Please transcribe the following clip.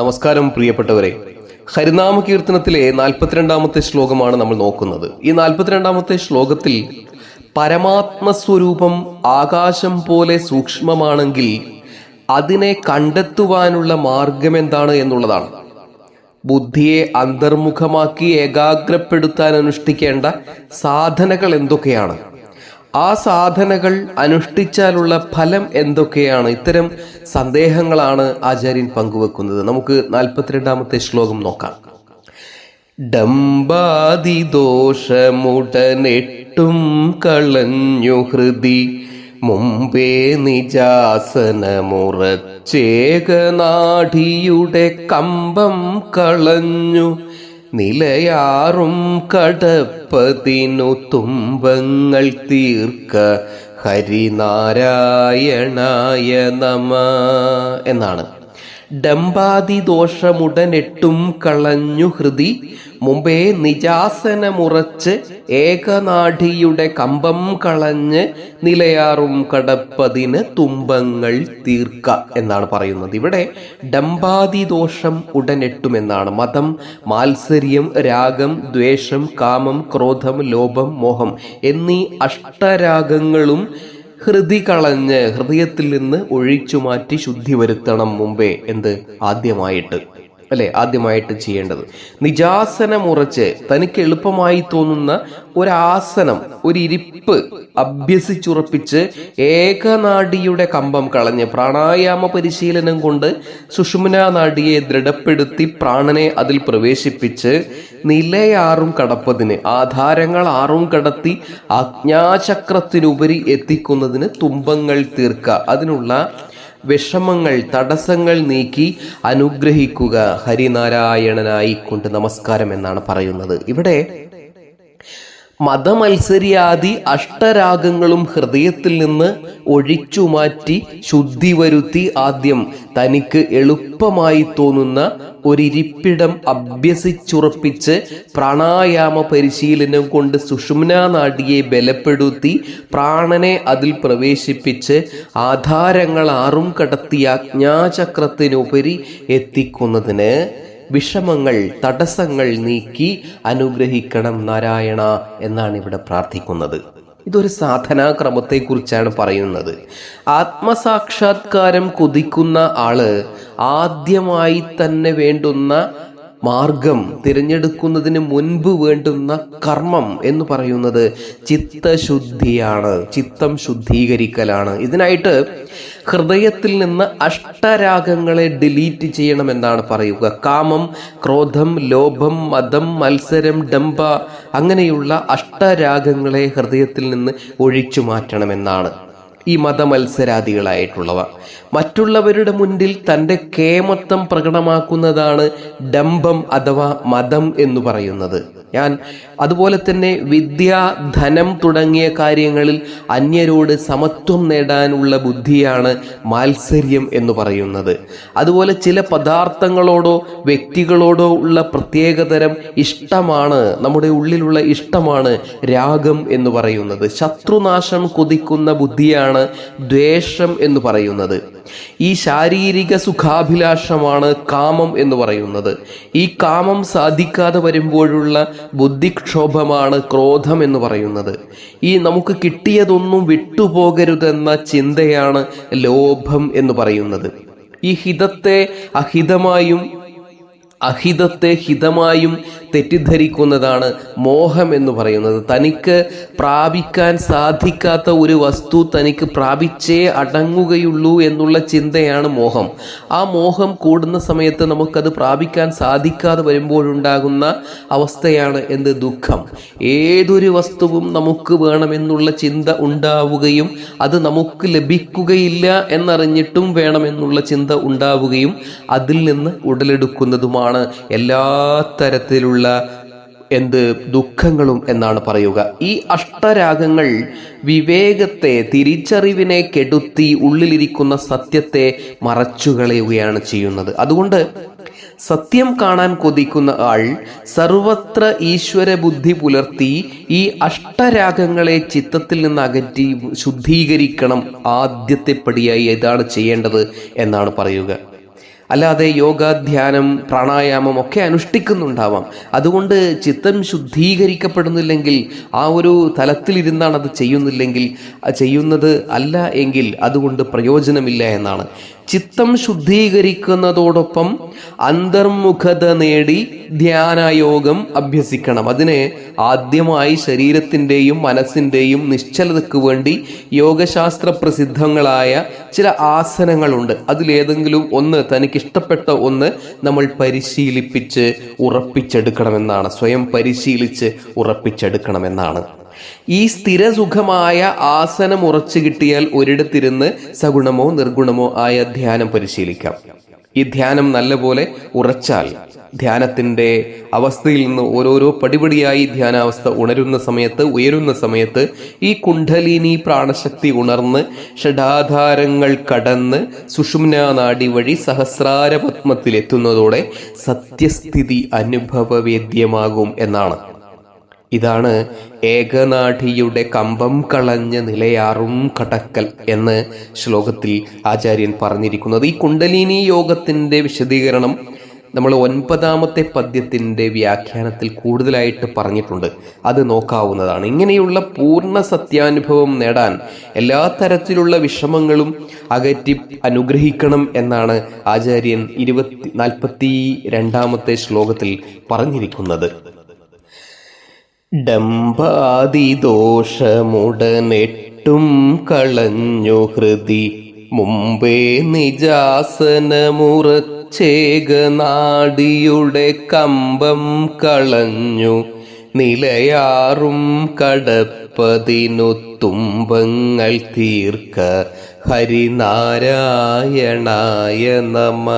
നമസ്കാരം പ്രിയപ്പെട്ടവരെ. ഹരിനാമ കീർത്തനത്തിലെ നാൽപ്പത്തിരണ്ടാമത്തെ ശ്ലോകമാണ് നമ്മൾ നോക്കുന്നത്. ഈ നാൽപ്പത്തിരണ്ടാമത്തെ ശ്ലോകത്തിൽ പരമാത്മസ്വരൂപം ആകാശം പോലെ സൂക്ഷ്മമാണെങ്കിൽ അതിനെ കണ്ടെത്തുവാനുള്ള മാർഗം എന്താണ് എന്നുള്ളതാണ്. ബുദ്ധിയെ അന്തർമുഖമാക്കി ഏകാഗ്രപ്പെടുത്താൻ അനുഷ്ഠിക്കേണ്ട സാധനകൾ എന്തൊക്കെയാണ്? ആ സാധനകൾ അനുഷ്ഠിച്ചാലുള്ള ഫലം എന്തൊക്കെയാണ്? ഇത്തരം സന്ദേഹങ്ങളാണ് ആചാര്യൻ പങ്കുവെക്കുന്നത്. നമുക്ക് നാൽപ്പത്തിരണ്ടാമത്തെ ശ്ലോകം നോക്കാം. ഡംബാദിദോഷമുടനെട്ടും കളഞ്ഞു ഹൃദി മുമ്പേ നിജാസനമുറച്ചേകനാഠിയുടെ കമ്പം കളഞ്ഞു നിലയാറും കടപ്പതിനു തുമ്പങ്ങൾ തീർക്ക. ഹരിനാരായണായ നമ എന്നാണ്. ഡംബാദി ദോഷമുടനെട്ടും കളഞ്ഞു ഹൃദി. മുമ്പേ നിജാസനമുറച്ച് ഏകനാഠിയുടെ കമ്പം കളഞ്ഞ് നിലയാറും കടപ്പതിന് തുമ്പങ്ങൾ തീർക്ക എന്നാണ് പറയുന്നത്. ഇവിടെ ഡംബാദി ദോഷം ഉടനെട്ടുമെന്നാണ്. മതം മാത്സര്യം രാഗം ദ്വേഷം കാമം ക്രോധം ലോഭം മോഹം എന്നീ അഷ്ടരാഗങ്ങളും ഹൃതി കളഞ്ഞ് ഹൃദയത്തിൽ നിന്ന് ഒഴിച്ചു മാറ്റി ശുദ്ധി വരുത്തണം മുമ്പേ. എന്ത്? ആദ്യമായിട്ട്. അല്ലെ? ആദ്യമായിട്ട് ചെയ്യേണ്ടത്. നിജാസനം ഉറച്ച് തനിക്ക് എളുപ്പമായി തോന്നുന്ന ഒരാസനം ഒരു ഇരിപ്പ് അഭ്യസിച്ചുറപ്പിച്ച് ഏകനാടിയുടെ കമ്പം കളഞ്ഞ് പ്രാണായാമ പരിശീലനം കൊണ്ട് സുഷുമ്ന നാഡിയെ ദൃഢപ്പെടുത്തി പ്രാണനെ അതിൽ പ്രവേശിപ്പിച്ച് നിലയാറും കടപ്പതിന് ആധാരങ്ങൾ ആറും കടത്തി ആജ്ഞാചക്രത്തിനുപരി എത്തിക്കുന്നതിന് തുമ്പങ്ങൾ തീർക്കുക. അതിനുള്ള വിഷമങ്ങൾ തടസ്സങ്ങൾ നീക്കി അനുഗ്രഹിക്കുക. ഹരിനാരായണനായി കൊണ്ട് നമസ്കാരം എന്നാണ് പറയുന്നത്. ഇവിടെ മതമത്സര്യാദി അഷ്ടരാഗങ്ങളും ഹൃദയത്തിൽ നിന്ന് ഒഴിച്ചു മാറ്റി ശുദ്ധി വരുത്തി ആദ്യം തനിക്ക് എളുപ്പമായി തോന്നുന്ന ഒരിരിപ്പിടം അഭ്യസിച്ചുറപ്പിച്ച് പ്രാണായാമ പരിശീലനം കൊണ്ട് സുഷുമ്നാ നാടിയെ ബലപ്പെടുത്തി പ്രാണനെ അതിൽ പ്രവേശിപ്പിച്ച് ആധാരങ്ങൾ ആറും കടത്തിയ അജ്ഞാചക്രത്തിനുപരി എത്തിക്കുന്നതിന് വിഷമങ്ങൾ തടസ്സങ്ങൾ നീക്കി അനുഗ്രഹിക്കണം നാരായണ എന്നാണ് ഇവിടെ പ്രാർത്ഥിക്കുന്നത്. ഇതൊരു സാധനാക്രമത്തെക്കുറിച്ചാണ് പറയുന്നത്. ആത്മസാക്ഷാത്കാരം കൊതിക്കുന്ന ആൾ ആദ്യമായി തന്നെ വേണ്ടുന്ന മാർഗം തിരഞ്ഞെടുക്കുന്നതിന് മുൻപ് വേണ്ടുന്ന കർമ്മം എന്ന് പറയുന്നത് ചിത്തശുദ്ധിയാണ് ചിത്തം ശുദ്ധീകരിക്കലാണ്. ഇതിനായിട്ട് ഹൃദയത്തിൽ നിന്ന് അഷ്ടരാഗങ്ങളെ ഡിലീറ്റ് ചെയ്യണമെന്നാണ് പറയുക. കാമം ക്രോധം ലോഭം മതം മത്സരം ഡംബ അങ്ങനെയുള്ള അഷ്ടരാഗങ്ങളെ ഹൃദയത്തിൽ നിന്ന് ഒഴിച്ചു മാറ്റണമെന്നാണ്. ഈ മതമത്സരാദികളായിട്ടുള്ളവ. മറ്റുള്ളവരുടെ മുൻപിൽ തന്റെ കേമത്വം പ്രകടമാക്കുന്നതാണ് ഡംഭം അഥവാ മതം എന്ന് പറയുന്നത്. ഞാൻ അതുപോലെ തന്നെ വിദ്യ ധനം തുടങ്ങിയ കാര്യങ്ങളിൽ അന്യരോട് സമത്വം നേടാനുള്ള ബുദ്ധിയാണ് മാത്സര്യം എന്ന് പറയുന്നത്. അതുപോലെ ചില പദാർത്ഥങ്ങളോടോ വ്യക്തികളോടോ ഉള്ള പ്രത്യേകതരം ഇഷ്ടമാണ് നമ്മുടെ ഉള്ളിലുള്ള ഇഷ്ടമാണ് രാഗം എന്ന് പറയുന്നത്. ശത്രുനാശം കൊതിക്കുന്ന ബുദ്ധിയാണ് ദ്വേഷം എന്ന് പറയുന്നത്. ഈ ശാരീരിക സുഖാഭിലാഷമാണ് കാമം എന്ന് പറയുന്നത്. ഈ കാമം സാധിക്കാതെ വരുമ്പോഴുള്ള ബുദ്ധിക്ഷോഭമാണ് ക്രോധം എന്ന് പറയുന്നത്. ഈ നമുക്ക് കിട്ടിയതൊന്നും വിട്ടുപോകരുതെന്ന ചിന്തയാണ് ലോഭം എന്ന് പറയുന്നത്. ഈ ഹിതത്തെ അഹിതമായും അഹിതത്തെ ഹിതമായും തെറ്റിദ്ധരിക്കുന്നതാണ് മോഹം എന്ന് പറയുന്നത്. തനിക്ക് പ്രാപിക്കാൻ സാധിക്കാത്ത ഒരു വസ്തു തനിക്ക് പ്രാപിച്ചേ അടങ്ങുകയുള്ളൂ എന്നുള്ള ചിന്തയാണ് മോഹം. ആ മോഹം കൂടുന്ന സമയത്ത് നമുക്കത് പ്രാപിക്കാൻ സാധിക്കാതെ വരുമ്പോഴുണ്ടാകുന്ന അവസ്ഥയാണ് എന്ത്? ദുഃഖം. ഏതൊരു വസ്തുവും നമുക്ക് വേണമെന്നുള്ള ചിന്ത ഉണ്ടാവുകയും അത് നമുക്ക് ലഭിക്കുകയില്ല എന്നറിഞ്ഞിട്ടും വേണമെന്നുള്ള ചിന്ത ഉണ്ടാവുകയും അതിൽ നിന്ന് ഉടലെടുക്കുന്നതുമാണ്. എല്ലാ തരത്തിലുള്ള എന്ത് ദുഃഖങ്ങളും എന്നാണ് പറയുക. ഈ അഷ്ടരാഗങ്ങൾ വിവേകത്തെ തിരിച്ചറിവിനെ കെടുത്തി ഉള്ളിലിരിക്കുന്ന സത്യത്തെ മറച്ചുകളയുകയാണ് ചെയ്യുന്നത്. അതുകൊണ്ട് സത്യം കാണാൻ കൊതിക്കുന്ന ആൾ സർവത്ര ഈശ്വര ബുദ്ധി പുലർത്തി ഈ അഷ്ടരാഗങ്ങളെ ചിത്തത്തിൽ നിന്ന് അകറ്റി ശുദ്ധീകരിക്കണം ആദ്യത്തെ പടിയായി ഇതാണ് ചെയ്യേണ്ടത് എന്നാണ് പറയുക. അല്ലാതെ യോഗ ധ്യാനം പ്രാണായാമം ഒക്കെ അനുഷ്ഠിക്കുന്നുണ്ടാവാം. അതുകൊണ്ട് ചിത്തം ശുദ്ധീകരിക്കപ്പെടുന്നില്ലെങ്കിൽ ആ ഒരു തലത്തിലിരുന്നാണ് അത് ചെയ്യുന്നില്ലെങ്കിൽ ചെയ്യുന്നത് അല്ല എങ്കിൽ അതുകൊണ്ട് പ്രയോജനമില്ല എന്നാണ്. ചിത്തം ശുദ്ധീകരിക്കുന്നതോടൊപ്പം അന്തർമുഖത നേടി ധ്യാനയോഗം അഭ്യസിക്കണം. അതിന് ആദ്യമായി ശരീരത്തിന്റെയും മനസ്സിന്റെയും നിശ്ചലതയ്ക്ക് വേണ്ടി യോഗശാസ്ത്ര പ്രസിദ്ധങ്ങളായ ചില ആസനങ്ങളുണ്ട്. അതിലേതെങ്കിലും ഒന്ന് തനിക്ക് ഇഷ്ടപ്പെട്ട ഒന്ന് നമ്മൾ പരിശീലിപ്പിച്ച് ഉറപ്പിച്ചെടുക്കണമെന്നാണ്. സ്വയം പരിശീലിച്ച് ഉറപ്പിച്ചെടുക്കണമെന്നാണ്. ഈ സ്ഥിരസുഖമായ ആസനം ഉറച്ചു കിട്ടിയാൽ ഒരിടത്തിരുന്ന് സഗുണമോ നിർഗുണമോ ആയ ധ്യാനം പരിശീലിക്കാം. ഈ ധ്യാനം നല്ലപോലെ ഉറച്ചാൽ ധ്യാനത്തിന്റെ അവസ്ഥയിൽ നിന്ന് ഓരോരോ പടിപടിയായി ധ്യാനാവസ്ഥ ഉണരുന്ന സമയത്ത് ഉയരുന്ന സമയത്ത് ഈ കുണ്ഠലിനി പ്രാണശക്തി ഉണർന്ന് ഷഡാധാരങ്ങൾ കടന്ന് സുഷുമ്ന നാടി വഴി സഹസ്രാര പത്മത്തിലെത്തുന്നതോടെ സത്യസ്ഥിതി അനുഭവവേദ്യമാകും എന്നാണ്. ഇതാണ് ഏകനാഠിയുടെ കമ്പം കളഞ്ഞ നിലയാറും കടക്കൽ എന്ന് ശ്ലോകത്തിൽ ആചാര്യൻ പറഞ്ഞിരിക്കുന്നത്. ഈ കുണ്ടലിനി യോഗത്തിന്റെ വിശദീകരണം നമ്മൾ ഒൻപതാമത്തെ പദ്യത്തിന്റെ വ്യാഖ്യാനത്തിൽ കൂടുതലായിട്ട് പറഞ്ഞിട്ടുണ്ട്. അത് നോക്കാവുന്നതാണ്. ഇങ്ങനെയുള്ള പൂർണ സത്യാനുഭവം നേടാൻ എല്ലാ തരത്തിലുള്ള വിഷമങ്ങളും അകറ്റി അനുഗ്രഹിക്കണം എന്നാണ് ആചാര്യൻ ഇരുപത്തി നാൽപ്പത്തി രണ്ടാമത്തെ ശ്ലോകത്തിൽ പറഞ്ഞിരിക്കുന്നത്. ഡംബാദിദോഷമുടനെട്ടും കളഞ്ഞു ഹൃതി മുമ്പേ നിജാസനമുറച്ചേകനാടിയുടെ കമ്പം കളഞ്ഞു. നിലയാറും കടപ്പതിനു തുമ്പങ്ങൾ തീർക്ക. ഹരിനാരായണായ നമ.